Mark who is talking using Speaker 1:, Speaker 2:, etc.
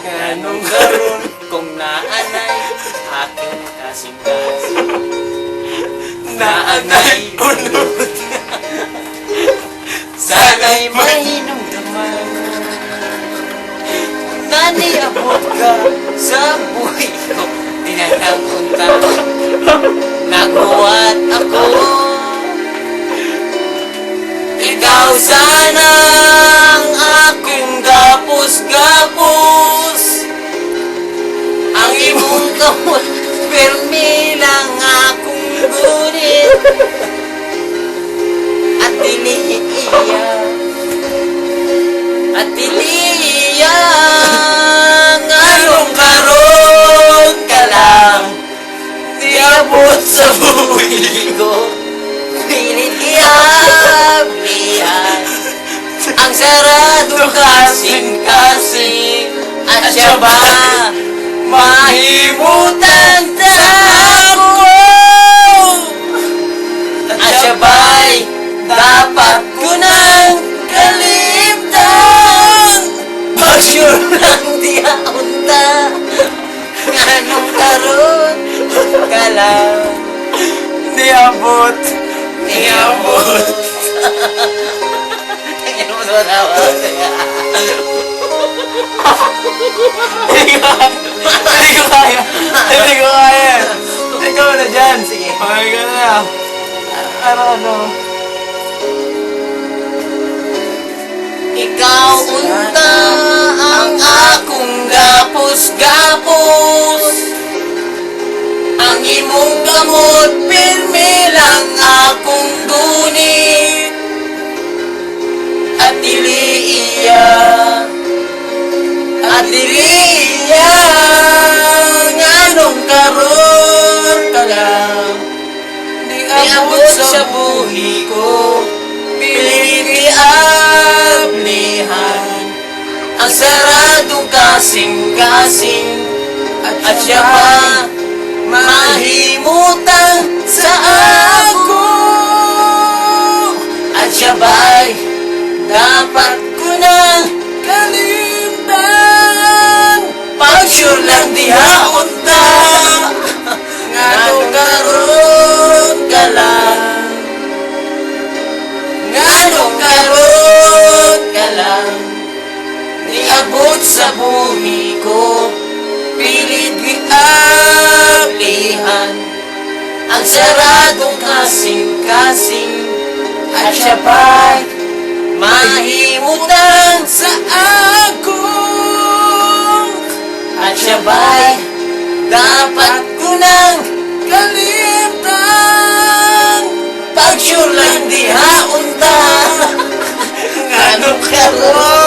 Speaker 1: Nganong garon kung naanay akin kasing kasing Naanay unod na Sana'y mainom naman Naniabot ka sa buhay ko? Tinatangkunta Naguwat ako. Ikaw sana kamot Permi lang akong gunit At dili iya At dili iya Nganong karon ka lang Di sa buhay ko Pilit iyablihan Ang sarado kasing-kasing At siya ba Mahimutan sa ako. At siya ba'y Dapat ko nang kalimtan. Pag-sure lang di aunta Anong karon ka lang?
Speaker 2: Di abot.
Speaker 1: Di abot. Tingin mo sa tawa
Speaker 2: Hindi ko kaya. Hindi ko kaya. Ikaw na dyan.
Speaker 1: Sige.
Speaker 2: Okay ka na. Ano, ano?
Speaker 1: Ikaw unta ang akong gapos-gapos Ang imong gamot pirmi lang akong gunit At dili iya At dili iya Nganong karon ka lang Di abot sa buhi ko Piliti ablihan Ang saradong kasing-kasing At siya pa Mahimutan sa ako. At siya ba'y Dapat ko nang lang. Niabot sa buhi ko Pilit giablihan Ang saradong kasing-kasing At siya ba'y Mahimutan sa ako. At siya ba'y Dapat ko nang kalimtan Ngano karon Kala